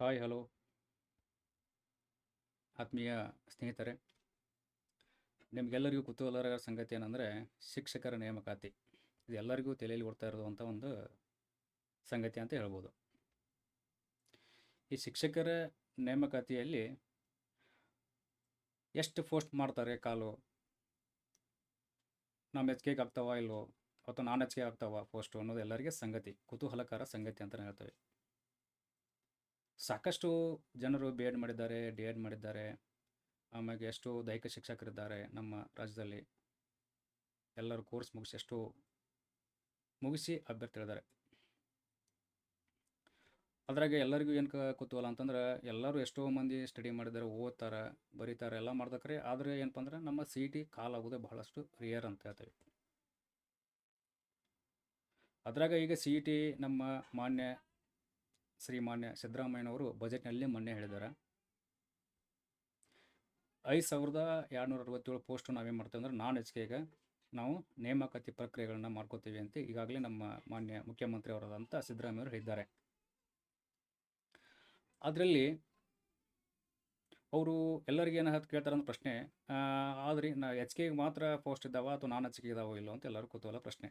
Hi hello ಆತ್ಮೀಯ ಸ್ನೇಹಿತರೆ, ನಿಮಗೆಲ್ಲರಿಗೂ ಕುತೂಹಲಕರ ಸಂಗತಿ ಏನಂದರೆ, ಶಿಕ್ಷಕರ ನೇಮಕಾತಿ. ಇದು ಎಲ್ಲರಿಗೂ ತಲೆಯಲ್ಲಿ ಓಡ್ತಾ ಇರುವಂಥ ಒಂದು ಸಂಗತಿ ಅಂತ ಹೇಳ್ಬೋದು. ಈ ಶಿಕ್ಷಕರ ನೇಮಕಾತಿಯಲ್ಲಿ ಎಷ್ಟು ಪೋಸ್ಟ್ ಮಾಡ್ತಾರೆ, ಕಾಲು? ನಮ್ಮ ಹೆಚ್ಚಿಗೆ ಆಗ್ತಾವ ಇಲ್ಲೋ ಅಥವಾ ನಾನ್ ಹೆಚ್ಚಿಗೆ ಆಗ್ತಾವ ಪೋಸ್ಟು ಅನ್ನೋದು ಎಲ್ಲರಿಗೆ ಸಂಗತಿ, ಕುತೂಹಲಕರ ಸಂಗತಿ ಅಂತಲೇ ಹೇಳ್ತೇವೆ. ಸಾಕಷ್ಟು ಜನರು ಬಿ ಎಡ್ ಮಾಡಿದ್ದಾರೆ ಡಿ ಎಡ್ ಮಾಡಿದ್ದಾರೆ, ಆಮ್ಯಾಗೆ ಎಷ್ಟು ದೈಹಿಕ ಶಿಕ್ಷಕರಿದ್ದಾರೆ ನಮ್ಮ ರಾಜ್ಯದಲ್ಲಿ. ಎಲ್ಲರೂ ಕೋರ್ಸ್ ಮುಗಿಸಿ ಎಷ್ಟು ಮುಗಿಸಿ ಅಭ್ಯರ್ಥಿಗಳಿದ್ದಾರೆ ಅದ್ರಾಗ ಎಲ್ಲರಿಗೂ ಏನು ಕ ಕುತೂಹಲ ಅಂತಂದ್ರೆ ಎಲ್ಲರೂ ಎಷ್ಟೋ ಮಂದಿ ಸ್ಟಡಿ ಮಾಡಿದ್ದಾರೆ, ಓದ್ತಾರೆ, ಬರೀತಾರೆ, ಎಲ್ಲ ಮಾಡ್ದಕ್ರೆ ಆದರೆ ಏನಪ್ಪ ಅಂದ್ರೆ ನಮ್ಮ ಸಿ ಟಿ ಕಾಲಾಗೋದೇ ಬಹಳಷ್ಟು ರಿಯರ್ ಅಂತ ಹೇಳ್ತೇವೆ. ಅದ್ರಾಗ ಈಗ ಸಿ ಇ ಟಿ ನಮ್ಮ ಮಾನ್ಯ ಶ್ರೀಮಾನ್ಯ ಸಿದ್ದರಾಮಯ್ಯನವರು ಬಜೆಟ್ನಲ್ಲಿ ಮೊನ್ನೆ ಹೇಳಿದ್ದಾರೆ. ಐದು ಸಾವಿರದ ಎರಡುನೂರ ಅರವತ್ತೇಳು ಪೋಸ್ಟು ನಾವೇನು ಮಾಡ್ತೇವೆ ಅಂದ್ರೆ ನಾನ್ ಎಚ್ ಹೆಚ್ಕೆಗೆ ನಾವು ನೇಮಕಾತಿ ಪ್ರಕ್ರಿಯೆಗಳನ್ನ ಮಾಡ್ಕೋತೀವಿ ಅಂತ ಈಗಾಗಲೇ ನಮ್ಮ ಮಾನ್ಯ ಮುಖ್ಯಮಂತ್ರಿ ಅವರಾದಂಥ ಸಿದ್ದರಾಮಯ್ಯವರು ಹೇಳಿದ್ದಾರೆ. ಅದರಲ್ಲಿ ಅವರು ಎಲ್ಲರಿಗೆ ಏನು ಕೇಳ್ತಾರೆ ಅಂತ ಪ್ರಶ್ನೆ ಆದರೆ ನಾ ಎಚ್ ಕೆಗೆ ಮಾತ್ರ ಪೋಸ್ಟ್ ಇದ್ದಾವ ಅಥವಾ ನಾನ್ ಎಚ್ ಕೆ ಇದಾವೋ ಇಲ್ಲೋ ಅಂತ ಎಲ್ಲರೂ ಕುತೂಹಲ ಪ್ರಶ್ನೆ.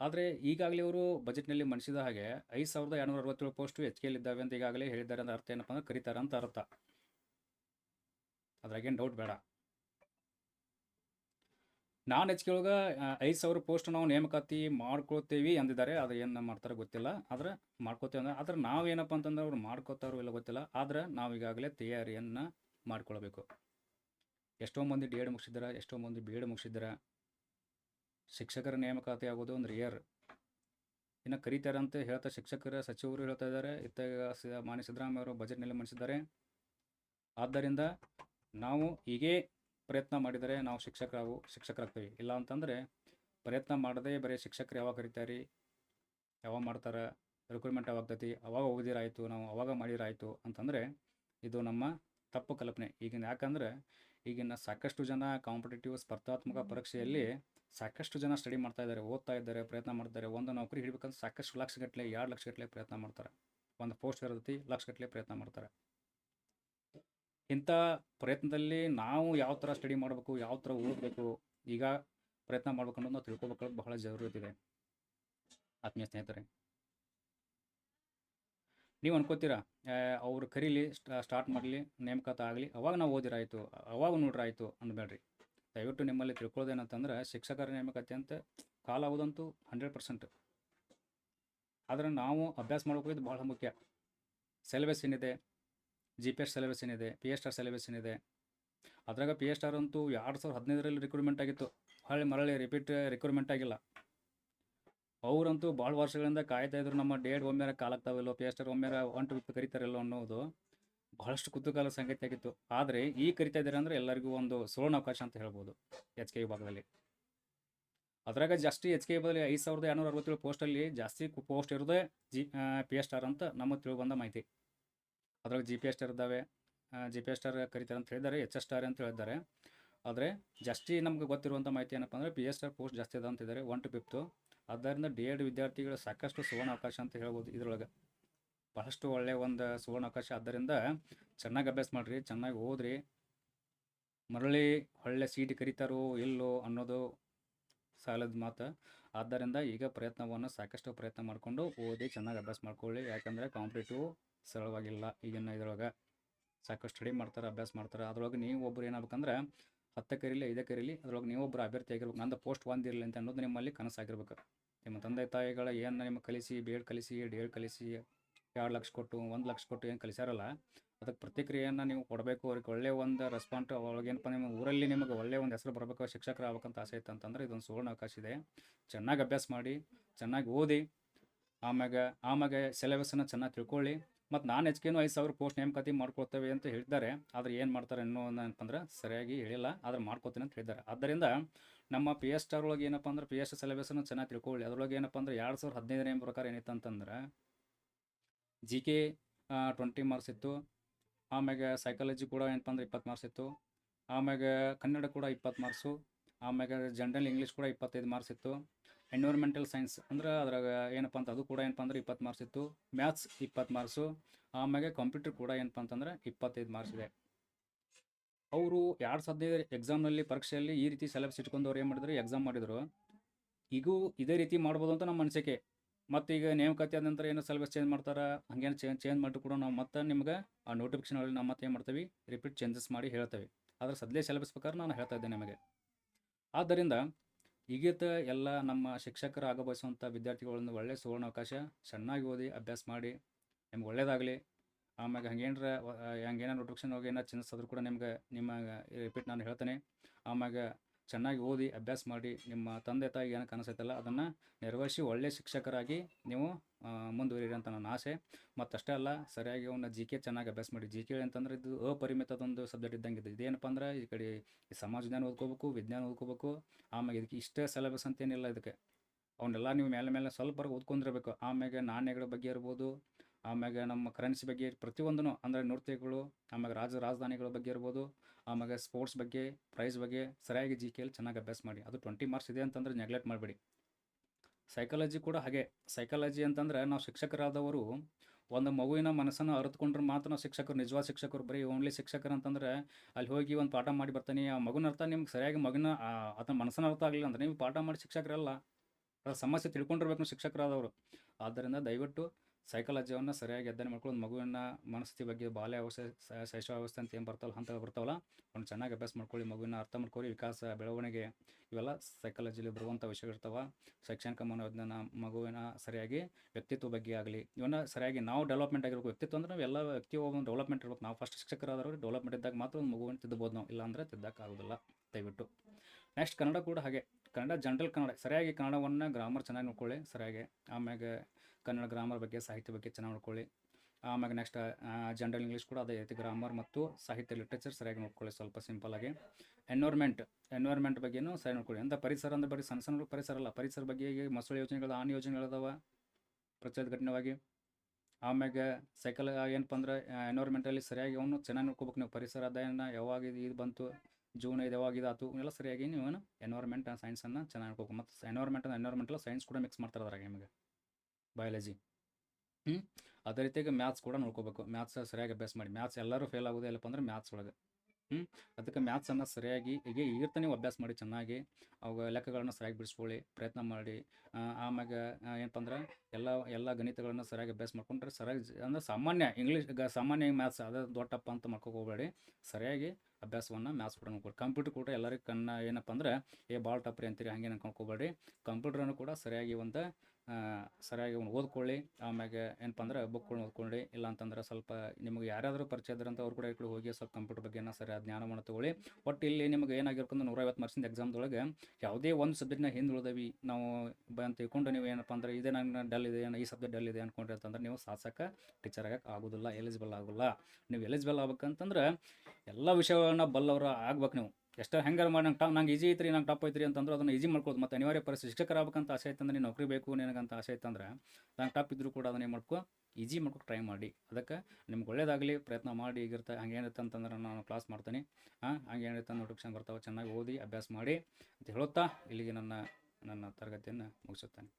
ಆದರೆ ಈಗಾಗಲೇ ಅವರು ಬಜೆಟ್ನಲ್ಲಿ ಮಣಿಸಿದ ಹಾಗೆ ಐದು ಸಾವಿರದ ಎರಡುನೂರ ಅರವತ್ತೇಳು ಪೋಸ್ಟು ಕೆಲಿದ್ದಾವೆ ಅಂತ ಈಗಾಗಲೇ ಹೇಳಿದ್ದಾರೆ ಅಂತ ಅರ್ಥ ಏನಪ್ಪ ಅಂದ್ರೆ ಕರೀತಾರೆ ಅಂತ ಅರ್ಥ. ಅದ್ರಾಗೇನು ಡೌಟ್ ಬೇಡ. ನಾನು ಒಳಗೆ ಐದು ಸಾವಿರ ಪೋಸ್ಟ್ ನಾವು ನೇಮಕಾತಿ ಮಾಡ್ಕೊಳ್ತೀವಿ ಅಂದಿದ್ದಾರೆ. ಅದು ಏನು ಮಾಡ್ತಾರೆ ಗೊತ್ತಿಲ್ಲ. ಆದ್ರೆ ಮಾಡ್ಕೋತೀವಿ ಅಂದ್ರೆ, ಆದ್ರೆ ನಾವೇನಪ್ಪ ಅಂತಂದ್ರೆ ಅವ್ರು ಮಾಡ್ಕೋತಾರೋ ಇಲ್ಲ ಗೊತ್ತಿಲ್ಲ. ಆದರೆ ನಾವು ಈಗಾಗಲೇ ತಯಾರಿಯನ್ನು ಮಾಡ್ಕೊಳ್ಬೇಕು. ಎಷ್ಟೋ ಮಂದಿ ಡಿ ಎಡ್ ಮುಗಿಸಿದ್ದಾರೆ, ಎಷ್ಟೋ ಮಂದಿ ಬಿ ಎಡ್ ಮುಗಿಸಿದ್ದಾರೆ. ಶಿಕ್ಷಕರ ನೇಮಕಾತಿ ಆಗೋದು ಒಂದು ರಿಯರ್ ಇನ್ನು ಕರೀತಾರೆ ಅಂತ ಹೇಳ್ತಾ ಶಿಕ್ಷಕರ, ಸಚಿವರು ಹೇಳ್ತಾ ಇದ್ದಾರೆ ಇತ್ತ ಮಾನ್ಯ ಸಿದ್ದರಾಮಯ್ಯ ಅವರು ಬಜೆಟ್ನಲ್ಲಿ ಮಂಡಿಸಿದ್ದಾರೆ. ಆದ್ದರಿಂದ ನಾವು ಹೀಗೇ ಪ್ರಯತ್ನ ಮಾಡಿದರೆ ನಾವು ಶಿಕ್ಷಕರಾಗು, ಶಿಕ್ಷಕರಾಗ್ತೀವಿ. ಇಲ್ಲ ಅಂತಂದರೆ ಪ್ರಯತ್ನ ಮಾಡದೆ ಬರೀ ಶಿಕ್ಷಕರು ಯಾವಾಗ ಕರೀತಾರೆ, ಯಾವಾಗ ಮಾಡ್ತಾರೆ ರಿಕ್ರೂಟ್ಮೆಂಟ್ ಯಾವಾಗ ಆಗ್ತೈತಿ, ಅವಾಗ ಓದಿರಾಯಿತು, ನಾವು ಅವಾಗ ಮಾಡಿರಾಯಿತು ಅಂತಂದರೆ ಇದು ನಮ್ಮ ತಪ್ಪು ಕಲ್ಪನೆ. ಈಗಿನ ಯಾಕಂದ್ರೆ ಈಗಿನ ಸಾಕಷ್ಟು ಜನ ಕಾಂಪಿಟೇಟಿವ್ ಸ್ಪರ್ಧಾತ್ಮಕ ಪರೀಕ್ಷೆಯಲ್ಲಿ ಸಾಕಷ್ಟು ಜನ ಸ್ಟಡಿ ಮಾಡ್ತಾ ಇದ್ದಾರೆ, ಓದ್ತಾ ಇದ್ದಾರೆ, ಪ್ರಯತ್ನ ಮಾಡ್ತಾರೆ ಒಂದು ನೌಕರಿ ಹಿಡಬೇಕಂತ ಸಾಕಷ್ಟು ಲಕ್ಷಗಟ್ಟಲೆ, ಎರಡು ಲಕ್ಷಗಟ್ಟಲೆ ಪ್ರಯತ್ನ ಮಾಡ್ತಾರೆ. ಒಂದು ಪೋಸ್ಟ್ ಇರ್ತೈತಿ ಲಕ್ಷಗಟ್ಟಲೆ ಪ್ರಯತ್ನ ಮಾಡ್ತಾರೆ. ಇಂಥ ಪ್ರಯತ್ನದಲ್ಲಿ ನಾವು ಯಾವ ಥರ ಸ್ಟಡಿ ಮಾಡಬೇಕು, ಯಾವ ಥರ ಓದಬೇಕು, ಈಗ ಪ್ರಯತ್ನ ಮಾಡ್ಬೇಕು ಅನ್ನೋದು ನಾವು ತಿಳ್ಕೊಬೇಕಾದ್ರೆ ಬಹಳ ಜರೂರತ್ ಇದೆ. ಆತ್ಮೀಯ ಸ್ನೇಹಿತರೆ. ನೀವು ಅನ್ಕೋತೀರಾ ಅವ್ರು ಕರೀಲಿ ಸ್ಟಾರ್ಟ್ ಮಾಡಲಿ, ನೇಮಕಾತ ಆಗಲಿ, ಅವಾಗ ನಾವು ಓದಿರಾಯಿತು, ಅವಾಗ ನೋಡ್ರಾಯಿತು ಅಂದ್ಬೇಡ್ರಿ. ದಯವಿಟ್ಟು ನಿಮ್ಮಲ್ಲಿ ತಿಳ್ಕೊಳ್ಳೋದೇನಂತಂದ್ರೆ ಶಿಕ್ಷಕರ ನೇಮಕಾತಿ ಅಂತ ಕಾಲ ಆಗೋದಂತೂ ಹಂಡ್ರೆಡ್ ಪರ್ಸೆಂಟ್ ಆದರೆ ನಾವು ಅಭ್ಯಾಸ ಮಾಡ್ಕೋದು ಭಾಳ ಮುಖ್ಯ. ಸಿಲೆಬಸ್ ಏನಿದೆ ಜಿ ಪಿ ಎಸ್ ಸಿಲೆಬಸ್ ಏನಿದೆ ಪಿ ಎಸ್ ಆರ್ ಸಿಲೆಬಸ್ ಏನಿದೆ. ಅದ್ರಾಗ ಪಿ ಎಸ್ ಆರ್ ಅಂತೂ ಎರಡು ಸಾವಿರದ ಹದಿನೈದರಲ್ಲಿ ರಿಕ್ರೂಟ್ಮೆಂಟ್ ಆಗಿತ್ತು. ಹೊಳ್ಳಿ ಮರಳಿ ರಿಪೀಟ್ ರಿಕ್ರೂಟ್ಮೆಂಟ್ ಆಗಿಲ್ಲ. ಅವರಂತೂ ಭಾಳ ವರ್ಷಗಳಿಂದ ಕಾಯ್ತಾ ಇದ್ರು, ನಮ್ಮ ಡೇಟ್ ಒಮ್ಮೆ ಕಾಲಾಗ್ತಾವಿಲ್ಲೋ ಪಿ ಎಸ್ ಆರ್ ಒಮ್ಮೆ ಒನ್ ಟು ಫಿಫ್ತ್ ಕರಿತಾರಿಲ್ಲೋ ಅನ್ನೋದು. ಬಹಳಷ್ಟು ಕುತೂಹಲ ಸಂಗತಿ ಆಗಿತ್ತು ಆದರೆ ಈ ಕರಿತಾ ಇದ್ದಾರೆ ಅಂದರೆ ಎಲ್ಲರಿಗೂ ಒಂದು ಸುವರ್ಣ ಅವಕಾಶ ಅಂತ ಹೇಳ್ಬೋದು ಎಚ್ ಕೆ ವಿಭಾಗದಲ್ಲಿ. ಅದ್ರಾಗ ಜಾಸ್ತಿ ಎಚ್ ಕೆ ವಿಭಾಗದಲ್ಲಿ ಐದು ಸಾವಿರದ ಎರಡುನೂರ ಅರವತ್ತೇಳು ಪೋಸ್ಟಲ್ಲಿ ಜಾಸ್ತಿ ಪೋಸ್ಟ್ ಇರೋದೇ ಜಿ ಪಿ ಎಸ್ ಸ್ಟಾರ್ ಅಂತ ನಮಗೆ ತಿಳಿ ಬಂದ ಮಾಹಿತಿ. ಅದ್ರಾಗ ಜಿ ಪಿ ಎಸ್ ಸ್ಟಾರ್ ಇದ್ದಾವೆ. ಜಿ ಪಿ ಎಸ್ ಸ್ಟಾರ್ ಕರಿತಾರೆ ಅಂತ ಹೇಳಿದ್ದಾರೆ ಎಚ್ ಎಸ್ ಸ್ಟಾರ್ ಅಂತ ಹೇಳಿದ್ದಾರೆ. ಆದರೆ ಜಾಸ್ತಿ ನಮ್ಗೆ ಗೊತ್ತಿರುವಂಥ ಮಾಹಿತಿ ಏನಪ್ಪ ಅಂದರೆ ಪಿ ಎಸ್ ಸ್ಟಾರ್ ಪೋಸ್ಟ್ ಜಾಸ್ತಿ ಅದ ಅಂತಿದ್ದಾರೆ ಒನ್ ಟು ಫಿಫ್ತು ಆದ್ದರಿಂದ ಡಿ ಎಡ್ ವಿದ್ಯಾರ್ಥಿಗಳು ಸಾಕಷ್ಟು ಸುವರ್ಣ ಅವಕಾಶ ಅಂತ ಹೇಳ್ಬೋದು ಇದ್ರೊಳಗೆ. ಬಹಳಷ್ಟು ಒಳ್ಳೆಯ ಒಂದು ಸುವರ್ಣ ಅವಕಾಶ. ಆದ್ದರಿಂದ ಚೆನ್ನಾಗಿ ಅಭ್ಯಾಸ ಮಾಡಿರಿ, ಚೆನ್ನಾಗಿ ಓದ್ರಿ. ಮರಳಿ ಒಳ್ಳೆ ಸೀಟ್ ಕರಿತಾರೋ ಇಲ್ಲೋ ಅನ್ನೋದು ಸಾಲದ ಮಾತು. ಆದ್ದರಿಂದ ಈಗ ಪ್ರಯತ್ನವನ್ನು ಸಾಕಷ್ಟು ಪ್ರಯತ್ನ ಮಾಡಿಕೊಂಡು ಓದಿ ಚೆನ್ನಾಗಿ ಅಭ್ಯಾಸ ಮಾಡ್ಕೊಳ್ಳಿ. ಯಾಕಂದರೆ ಕಾಂಪಿಟೇಟಿವ್ ಸರಳವಾಗಿಲ್ಲ ಈಗಿನ ಇದ್ರೊಳಗೆ. ಸಾಕಷ್ಟು ಸ್ಟಡಿ ಮಾಡ್ತಾರೆ, ಅಭ್ಯಾಸ ಮಾಡ್ತಾರೆ. ಅದ್ರೊಳಗೆ ನೀವು ಒಬ್ಬರು ಏನಾಗಬೇಕಂದ್ರೆ ಹತ್ತು ಕರೀಲಿ, ಐದೇ ಕರೀಲಿ, ಅದ್ರೊಳಗೆ ನೀವೊಬ್ಬರು ಅಭ್ಯರ್ಥಿ ಆಗಿರ್ಬೇಕು. ನಂದು ಪೋಸ್ಟ್ ಒಂದಿರಲಿ ಅಂತ ಅನ್ನೋದು ನಿಮ್ಮಲ್ಲಿ ಕನಸಾಗಿರ್ಬೇಕು. ನಿಮ್ಮ ತಂದೆ ತಾಯಿಗಳ ಏನು ನಿಮ್ಮ ಕಲಿಸಿ ಬಿ ಎಡ್ ಕಲಿಸಿ ಎಡ್ ಕಲಿಸಿ ಎರಡು ಲಕ್ಷ ಕೊಟ್ಟು, ಒಂದು ಲಕ್ಷ ಕೊಟ್ಟು ಏನು ಕಲಿಸ್ಯಾರಲ್ಲ ಅದಕ್ಕೆ ಪ್ರತಿಕ್ರಿಯೆಯನ್ನು ನೀವು ಕೊಡಬೇಕು. ಅವ್ರಿಗೆ ಒಳ್ಳೆಯ ಒಂದು ರೆಸ್ಪಾಂಡ್ ಅವಳಿಗೆ ಏನಪ್ಪ ನಿಮ್ಮ ಊರಲ್ಲಿ ನಿಮಗೆ ಒಳ್ಳೆಯ ಒಂದು ಹೆಸರು ಬರಬೇಕು, ಶಿಕ್ಷಕರು ಆಗ್ಬೇಕಂತ ಆಸೆ ಇತ್ತು ಅಂತಂದ್ರೆ ಇದೊಂದು ಸುವರ್ಣ ಅವಕಾಶ ಇದೆ. ಚೆನ್ನಾಗಿ ಅಭ್ಯಾಸ ಮಾಡಿ, ಚೆನ್ನಾಗಿ ಓದಿ, ಆಮ್ಯಾಗ, ಆಮ್ಯಾಗೆ ಸಿಲೆಬಸ್ಸನ್ನು ಚೆನ್ನಾಗಿ ತಿಳ್ಕೊಳ್ಳಿ. ಮತ್ತು ನಾನು ಹೆಚ್ಚಿಗೆನೂ ಐದು ಸಾವಿರ ಪೋಸ್ಟ್ ನೇಮಕಾತಿ ಮಾಡ್ಕೊಳ್ತೇವೆ ಅಂತ ಹೇಳಿದ್ದಾರೆ ಆದರೆ ಏನು ಮಾಡ್ತಾರೆ ಅನ್ನೋ ಅಂತಂದ್ರೆ ಸರಿಯಾಗಿ ಹೇಳಿಲ್ಲ, ಆದ್ರೆ ಮಾಡ್ಕೋತೀನಿ ಅಂತ ಹೇಳಿದ್ದಾರೆ ಆದ್ದರಿಂದ ನಮ್ಮ ಪಿ ಎಸ್ ಸ್ಟಾರ್ ಒಳಗೆ ಏನಪ್ಪ ಅಂದ್ರೆ ಪಿ ಎಸ್ ಸಿಲೆಬಸ್ಸನ್ನು ಚೆನ್ನಾಗಿ ತಿಳ್ಕೊಳ್ಳಿ. ಅದರೊಳಗೆ ಏನಪ್ಪ ಅಂದ್ರೆ ಎರಡು ಸಾವಿರದ ಹದಿನೈದನೇ ಪ್ರಕಾರ ಏನಿತ್ತು ಅಂತಂದ್ರೆ ಜಿ ಕೆ ಟ್ವೆಂಟಿ ಮಾರ್ಕ್ಸ್ ಇತ್ತು. ಆಮ್ಯಾಗ ಸೈಕಾಲಜಿ ಕೂಡ ಏನಪ್ಪ ಅಂದ್ರೆ ಇಪ್ಪತ್ತು ಮಾರ್ಕ್ಸ್ ಇತ್ತು. ಆಮ್ಯಾಗ ಕನ್ನಡ ಕೂಡ ಇಪ್ಪತ್ತು ಮಾರ್ಕ್ಸು ಆಮ್ಯಾಗ ಜನ್ರಲ್ ಇಂಗ್ಲೀಷ್ ಕೂಡ ಇಪ್ಪತ್ತೈದು ಮಾರ್ಕ್ಸ್ ಇತ್ತು. ಎನ್ವೈರ್ಮೆಂಟಲ್ ಸೈನ್ಸ್ ಅಂದ್ರೆ ಅದ್ರಾಗ ಏನಪ್ಪ ಅಂತ ಅದು ಕೂಡ ಏನಪ್ಪ ಅಂದ್ರೆ ಇಪ್ಪತ್ತು ಮಾರ್ಕ್ಸ್ ಇತ್ತು. ಮ್ಯಾಥ್ಸ್ ಇಪ್ಪತ್ತು ಮಾರ್ಕ್ಸು ಆಮ್ಯಾಗ ಕಂಪ್ಯೂಟರ್ ಕೂಡ ಏನಪ್ಪ ಅಂತಂದ್ರೆ ಇಪ್ಪತ್ತೈದು ಮಾರ್ಕ್ಸ್ ಇದೆ. ಅವರು ಎರಡು ಸದ್ಯ ಎಕ್ಸಾಮ್ನಲ್ಲಿ ಪರೀಕ್ಷೆಯಲ್ಲಿ ಈ ರೀತಿ ಸಿಲೆಬಸ್ ಇಟ್ಕೊಂಡವ್ರು ಏನು ಮಾಡಿದ್ರು? ಎಕ್ಸಾಮ್ ಮಾಡಿದರು. ಈಗೂ ಇದೇ ರೀತಿ ಮಾಡ್ಬೋದು ಅಂತ ನಮ್ಮ ಅನಿಸಿಕೆ. ಮತ್ತು ಈಗ ನೇಮಕಾತಿ ಆದ ನಂತರ ಏನೋ ಸಿಲೆಬಸ್ ಚೇಂಜ್ ಮಾಡ್ತಾರೆ, ಹಂಗೇನು ಚೇಂಜ್ ಚೇಂಜ್ ಮಾಡಿ ಕೂಡ ನಾವು ಮತ್ತೆ ನಿಮ್ಗೆ ಆ ನೋಟಿಫಿಕೇಶನಲ್ಲಿ ನಾವು ಮತ್ತೆ ಏನು ಮಾಡ್ತೀವಿ ರಿಪೀಟ್ ಚೇಂಜಸ್ ಮಾಡಿ ಹೇಳ್ತೇವೆ. ಆದರೆ ಸದ್ಯ ಸಿಲೆಬಸ್ ಪ್ರಕಾರ ನಾನು ಹೇಳ್ತಾ ಇದ್ದೆ ನಿಮಗೆ. ಆದ್ದರಿಂದ ಈಗೀತ ಎಲ್ಲ ನಮ್ಮ ಶಿಕ್ಷಕರು ಆಗಬಯಸುವಂಥ ವಿದ್ಯಾರ್ಥಿಗಳೊಂದು ಒಳ್ಳೆಯ ಸುವರ್ಣಾವಕಾಶ ಚೆನ್ನಾಗಿ ಓದಿ ಅಭ್ಯಾಸ ಮಾಡಿ, ನಿಮ್ಗೆ ಒಳ್ಳೇದಾಗಲಿ. ಆಮ್ಯಾಗ ಹಂಗೇನ್ರ ಹಂಗೇನೋ ನೋಟಿಫಿಕೇಶನ್ ಹೋಗಿ ಏನೋ ಚೇಂಜಸ್ ಆದರೂ ಕೂಡ ನಿಮ್ಗೆ, ನಿಮ್ಮ ರಿಪೀಟ್ ನಾನು ಹೇಳ್ತೇನೆ. ಆಮ್ಯಾಗ ಚೆನ್ನಾಗಿ ಓದಿ, ಅಭ್ಯಾಸ ಮಾಡಿ ನಿಮ್ಮ ತಂದೆ ತಾಯಿ ಏನು ಕನಸೈತಲ್ಲ, ಅದನ್ನು ನೆರವೇರಿಸಿ ಒಳ್ಳೆಯ ಶಿಕ್ಷಕರಾಗಿ ನೀವು ಮುಂದುವರಿಯಿರಿ ಅಂತ ನನ್ನ ಆಸೆ. ಮತ್ತಷ್ಟೇ ಅಲ್ಲ, ಸರಿಯಾಗಿ ಅವನ್ನ ಜಿ ಕೆ ಚೆನ್ನಾಗಿ ಅಭ್ಯಾಸ ಮಾಡಿ, ಜಿ ಕೆ ಅಂತಂದ್ರೆ ಇದು ಅಪರಿಮಿತದೊಂದು ಸಬ್ಜೆಕ್ಟ್ ಇದ್ದಂಗೆ ಇದೆ. ಇದೇನಪ್ಪ ಅಂದ್ರೆ ಈ ಕಡೆ ಸಮಾಜ ವಿಜ್ಞಾನ ಓದ್ಕೋಬೇಕು ವಿಜ್ಞಾನ ಓದ್ಕೋಬೇಕು ಆಮೇಲೆ ಇದಕ್ಕೆ ಇಷ್ಟೇ ಸಿಲೆಬಸ್ ಅಂತೇನಿಲ್ಲ ಇದಕ್ಕೆ. ಅವನ್ನೆಲ್ಲ ನೀವು ಮೇಲೆ ಮೇಲೆ ಸ್ವಲ್ಪ ಓದ್ಕೊಂಡಿರ್ಬೇಕು. ಆಮೇಲೆ ನಾಣ್ಯಗಳ ಬಗ್ಗೆ ಇರ್ಬೋದು ಆಮ್ಯಾಗ ನಮ್ಮ ಕರೆನ್ಸಿ ಬಗ್ಗೆ ಪ್ರತಿಯೊಂದೂ ಅಂದರೆ ನೃತ್ಯಗಳು ಆಮ್ಯಾಗ ರಾಜ ರಾಜಧಾನಿಗಳ ಬಗ್ಗೆ ಇರ್ಬೋದು, ಆಮ್ಯಾಗ ಸ್ಪೋರ್ಟ್ಸ್ ಬಗ್ಗೆ ಪ್ರೈಸ್ ಬಗ್ಗೆ ಸರಿಯಾಗಿ ಜಿ ಕೆ ಎಲ್ಲಿ ಚೆನ್ನಾಗಿ ಅಭ್ಯಾಸ ಮಾಡಿ. ಅದು ಟ್ವೆಂಟಿ ಮಾರ್ಕ್ಸ್ ಇದೆ ಅಂತಂದ್ರೆ ನೆಗ್ಲೆಕ್ಟ್ ಮಾಡಬೇಡಿ. ಸೈಕಾಲಜಿ ಕೂಡ ಹಾಗೆ. ಸೈಕಾಲಜಿ ಅಂತಂದ್ರೆ ನಾವು ಶಿಕ್ಷಕರಾದವರು ಒಂದು ಮಗುವಿನ ಮನಸ್ಸನ್ನು ಅರಿತುಕೊಂಡ್ರೆ ಮಾತ್ರ ನಾವು ಶಿಕ್ಷಕರು, ನಿಜವಾದ ಶಿಕ್ಷಕರು, ಬರೀ ಓನ್ಲಿ ಶಿಕ್ಷಕರು ಅಂತಂದ್ರೆ ಅಲ್ಲಿ ಹೋಗಿ ಒಂದು ಪಾಠ ಮಾಡಿ ಬರ್ತಾನೆ, ಆ ಮಗುನ ಅರ್ಥ ನಿಮ್ಗೆ ಸರಿಯಾಗಿ ಮಗುನ ಅದನ್ನ ಮನಸ್ಸನ್ನ ಅರ್ಥ ಆಗಲಿಲ್ಲ ಅಂದ್ರೆ ನೀವು ಪಾಠ ಮಾಡಿ ಶಿಕ್ಷಕರಲ್ಲ. ಸಮಸ್ಯೆ ತಿಳ್ಕೊಂಡಿರ್ಬೇಕು ಶಿಕ್ಷಕರಾದವರು. ಆದ್ದರಿಂದ ದಯವಿಟ್ಟು ಸೈಕಾಲಜಿಯನ್ನು ಸರಿಯಾಗಿ ಅಧ್ಯಯನ ಮಾಡ್ಕೊಂಡು ಮಗುವಿನ ಮನಸ್ಥಿತಿ ಬಗ್ಗೆ ಬಾಲ್ಯ ಅವಸ್ಥೆ ಶೈಶವಾವಸ್ಥೆ ಅಂತ ಏನು ಬರ್ತಾವಲ್ಲ ಅಂತ ಬರ್ತಾವಲ್ಲ, ಅವ್ನು ಚೆನ್ನಾಗಿ ಅಭ್ಯಾಸ ಮಾಡ್ಕೊಳ್ಳಿ, ಮಗುವಿನ ಅರ್ಥ ಮಾಡ್ಕೊಳ್ಳಿ, ವಿಕಾಸ, ಬೆಳವಣಿಗೆ, ಇವೆಲ್ಲ ಸೈಕಾಲಜಿಲಿ ಬರುವಂಥ ವಿಷಯಗಳಿರ್ತಾವೆ ಶೈಕ್ಷಣಿಕ ಮನೋವಿಜ್ಞಾನ, ಮಗುವಿನ ಸರಿಯಾಗಿ ವ್ಯಕ್ತಿತ್ವ ಬಗ್ಗೆ ಆಗಲಿ ಇವನ್ನ ಸರಿಯಾಗಿ ನಾವು ಡೆವಲಪ್ಮೆಂಟ್ ಆಗಿರ್ಬೇಕು. ವ್ಯಕ್ತಿತ್ವ ಅಂದ್ರೆ ನಾವು ಎಲ್ಲ ವ್ಯಕ್ತಿ ಒಂದು ಡೆವಲಪ್ಮೆಂಟ್ ಇರ್ಬೇಕು. ನಾವು ಫಸ್ಟ್ ಶಿಕ್ಷಕರಾದವರು ಡೆವಲಪ್ಮೆಂಟ್ ಇದ್ದಾಗ ಮಾತ್ರ ಒಂದು ಮಗುವನ್ನು ತಿದ್ದಬೋದು ನಾವು. ಇಲ್ಲಾಂದರೆ ತಿದ್ದಕ್ಕಾಗೋದಿಲ್ಲ, ದಯವಿಟ್ಟು. ನೆಕ್ಸ್ಟ್ ಕನ್ನಡ ಕೂಡ ಹಾಗೆ. ಕನ್ನಡ ಜನರಲ್ ಕನ್ನಡ, ಸರಿಯಾಗಿ ಕನ್ನಡವನ್ನು ಗ್ರಾಮರ್ ಚೆನ್ನಾಗಿ ನೋಡ್ಕೊಳ್ಳಿ, ಸರಿಯಾಗಿ. ಆಮ್ಯಾಗ ಕನ್ನಡ ಗ್ರಾಮರ್ ಬಗ್ಗೆ, ಸಾಹಿತ್ಯ ಬಗ್ಗೆ ಚೆನ್ನಾಗಿ ನೋಡ್ಕೊಳ್ಳಿ. ಆಮೇಲೆ ನೆಕ್ಸ್ಟ್ ಜನರಲ್ ಇಂಗ್ಲೀಷ್ ಕೂಡ ಅದೇ ರೀತಿ ಗ್ರಾಮರ್ ಮತ್ತು ಸಾಹಿತ್ಯ ಲಿಟ್ರೇಚರ್ ಸರಿಯಾಗಿ ನೋಡ್ಕೊಳ್ಳಿ ಸ್ವಲ್ಪ ಸಿಂಪಲಾಗಿ ಎನ್ವೈರ್ಮೆಂಟ್ ಎನ್ವೈರ್ಮೆಂಟ್ ಬಗ್ಗೆನೂ ಸರಿ ನೋಡ್ಕೊಳ್ಳಿ. ಅಂತ ಪರಿಸರ ಅಂದ್ರೆ ಬರೀ ಸಣ್ಣ ಸಣ್ಣ ಪರಿಸರ ಅಲ್ಲ, ಪರಿಸರ ಬಗ್ಗೆ ಮೊಸಳೆ ಯೋಜನೆಗಳು, ಆನ್ ಯೋಜನೆಗಳದಾವ ಪ್ರಚಲಿತ ಘಟನೆವಾಗಿ. ಆಮ್ಯಾಗ ಸೈಕಲ್ ಏನಪ್ಪ ಅಂದ್ರೆ ಎನ್ವೈರ್ಮೆಂಟಲ್ಲಿ ಸರಿಯಾಗಿ ಅವನು ಚೆನ್ನಾಗಿ ನೋಡ್ಕೋಬೇಕು. ನೀವು ಪರಿಸರ ಅಧ್ಯಯನ ಯಾವಾಗ ಇದು ಇದು ಬಂತು ಜೂನ್ ಇದು ಯಾವಾಗ ಇದಾತು ಎಲ್ಲ ಸರಿಯಾಗಿ ನೀವು ಎನ್ವೈರ್ಮೆಂಟ್ ಸೈನ್ಸನ್ನು ಚೆನ್ನಾಗಿ ನೋಡ್ಕೋಬೇಕು. ಮತ್ತು ಎನ್ವೈರ್ಮೆಂಟ್ ಎನ್ವೈರ್ಮೆಂಟಲ್ಲ ಸೈನ್ಸ್ ಕೂಡ ಮಿಕ್ಸ್ ಮಾಡ್ತಾರೆ ಅದರಾಗ ನಿಮಗೆ. ಬಯಾಲಜಿ ಹ್ಞೂ ಅದೇ ರೀತಿಯಾಗಿ ಮ್ಯಾಥ್ಸ್ ಕೂಡ ನೋಡ್ಕೋಬೇಕು. ಮ್ಯಾಥ್ಸ್ ಸರಿಯಾಗಿ ಅಭ್ಯಾಸ ಮಾಡಿ. ಮ್ಯಾಥ್ಸ್ ಎಲ್ಲರೂ ಫೇಲ್ ಆಗೋದು ಇಲ್ಲಪ್ಪ ಅಂದ್ರೆ ಮ್ಯಾಥ್ಸ್ ಒಳಗೆ. ಹ್ಞೂ ಅದಕ್ಕೆ ಮ್ಯಾಥ್ಸನ್ನು ಸರಿಯಾಗಿ ಈಗ ಈಗ ನೀವು ಅಭ್ಯಾಸ ಮಾಡಿ ಚೆನ್ನಾಗಿ. ಅವಾಗ ಲೆಕ್ಕಗಳನ್ನು ಸರಿಯಾಗಿ ಬಿಡಿಸ್ಕೊಳ್ಳಿ ಪ್ರಯತ್ನ ಮಾಡಿ. ಆಮ್ಯಾಗ ಏನಪ್ಪ ಅಂದ್ರೆ ಎಲ್ಲ ಎಲ್ಲ ಗಣಿತಗಳನ್ನು ಸರಿಯಾಗಿ ಅಭ್ಯಾಸ ಮಾಡ್ಕೊಂಡ್ರೆ ಸರಿಯಾಗಿ ಅಂದರೆ ಸಾಮಾನ್ಯ ಇಂಗ್ಲೀಷ್ ಗ ಸಾಮಾನ್ಯ ಮ್ಯಾಥ್ಸ್ ಅದೇ ದೊಡ್ಡಪ್ಪ ಅಂತ ಹೋಗಬೇಡಿ. ಸರಿಯಾಗಿ ಅಭ್ಯಾಸವನ್ನು ಮ್ಯಾಥ್ಸ್ ಕೂಡ ನೋಡ್ಕೊಳ್ಳಿ. ಕಂಪ್ಯೂಟರ್ ಕೂಡ ಎಲ್ಲರಿಗೂ ಕಣ್ಣ ಏನಪ್ಪ ಅಂದ್ರೆ ಏ ಭಾಳ ಟಪ್ರಿ ಅಂತೀರಿ ಹಂಗೆ ಅನ್ಕೊಂಡ್ಕೋಬೇಡಿ ಕಂಪ್ಯೂಟ್ರನ್ನು ಕೂಡ ಸರಿಯಾಗಿ ಒಂದು ಸರಿಯಾಗಿ ಅವ್ನು ಓದ್ಕೊಳ್ಳಿ, ಆಮ್ಯಾಗೆ ಏನಪ್ಪ ಅಂದ್ರೆ ಬುಕ್ಗಳನ್ನ ಓದ್ಕೊಳ್ಳಿ ಇಲ್ಲ ಅಂತಂದ್ರೆ ಸ್ವಲ್ಪ ನಿಮಗೆ ಯಾರಾದರೂ ಪರಿಚಯ ಇದ್ರಂತ ಅವ್ರು ಕೂಡ ಈ ಹೋಗಿ ಸ್ವಲ್ಪ ಕಂಪ್ಯೂಟರ್ ಬಗ್ಗೆ ಸರಿಯಾದ ಜ್ಞಾನವನ್ನು ತಗೊಳ್ಳಿ. ಒಟ್ಟು ಇಲ್ಲಿ ನಿಮಗೆ ಏನಾಗಿರ್ಕೊಂಡು ನೂರೈವತ್ತು ಮಾರ್ಕ್ಸಿಂದ ಎಕ್ಸಾಮ್ದೊಳಗೆ ಯಾವುದೇ ಒಂದು ಸಬ್ಜೆಕ್ಟ್ನ ಹಿಂದೆ ಉಳಿದವಿ, ನಾವು ಅಂತ ತಿಳ್ಕೊಂಡು ನೀವು ಏನಪ್ಪ ಅಂದ್ರೆ ಇದೇ ನಂಗೆ ಡಲ್ ಇದೆ ಏನೋ ಈ ಸಬ್ಜೆಕ್ಟ್ ಡಲ್ ಇದೆ ಅಂದ್ಕೊಂಡ್ರಿ ಅಂತಂದ್ರೆ ನೀವು ಸಾಸಕ ಟೀಚರ್ ಆಗಕ್ಕೆ ಆಗೋದಿಲ್ಲ ಎಲಿಜಿಬಲ್ ಆಗೋಲ್ಲ. ನೀವು ಎಲಿಜಿಬಲ್ ಆಗ್ಬೇಕಂತಂದ್ರೆ ಎಲ್ಲ ವಿಷಯಗಳನ್ನ ಬಲ್ಲವರು ಆಗ್ಬೇಕು ನೀವು. ಎಷ್ಟೋ ಹೆಂಗಾರ ಮಾಡಿ ನಂಗೆ ಟಾ ನಂಗೆ ಈಜಿ ಐತ್ರಿ, ನಂಗೆ ಟಾಪ್ ಐತ್ರಿ ಅಂತಂದ್ರೆ ಅದನ್ನು ಈಜಿ ಮಾಡ್ಕೊಳ್ಳೋದು ಮತ್ತು ಅನಿವಾರ್ಯ ಪರಿಸ್ಥಿತಿ ಶಿಕ್ಷಕರಾಗಬೇಕಂತ ಆಸೆ ಆಯ್ತಂದ್ರೆ ನೌಕರಿ ಬೇಕು, ನಿನಗಂತ ಆಸೆ ಐತಂದ್ರೆ ನಂಗೆ ಟಾಪ್ ಇದ್ದರೂ ಕೂಡ ಅದನ್ನೇ ಮಾಡ್ಕೊ ಈಜಿ ಮಾಡ್ಕೊ ಟ್ರೈ ಮಾಡಿ. ಅದಕ್ಕೆ ನಿಮ್ಗೆ ಒಳ್ಳೇದಾಗಲಿ, ಪ್ರಯತ್ನ ಮಾಡಿ, ಈಗಿರ್ತ ಹಂಗೇನಿರುತ್ತೆ ಅಂತಂದ್ರೆ ನಾನು ಕ್ಲಾಸ್ ಮಾಡ್ತೀನಿ. ಹಾಂ ಹಂಗೇನಿರುತ್ತೆ ನೋಟಿಫಿಕೇಶನ್ ಬರ್ತಾವೆ, ಚೆನ್ನಾಗಿ ಓದಿ, ಅಭ್ಯಾಸ ಮಾಡಿ ಅಂತ ಹೇಳುತ್ತಾ ಇಲ್ಲಿಗೆ ನನ್ನ ನನ್ನ ತರಗತಿಯನ್ನು ಮುಗಿಸುತ್ತೇನೆ.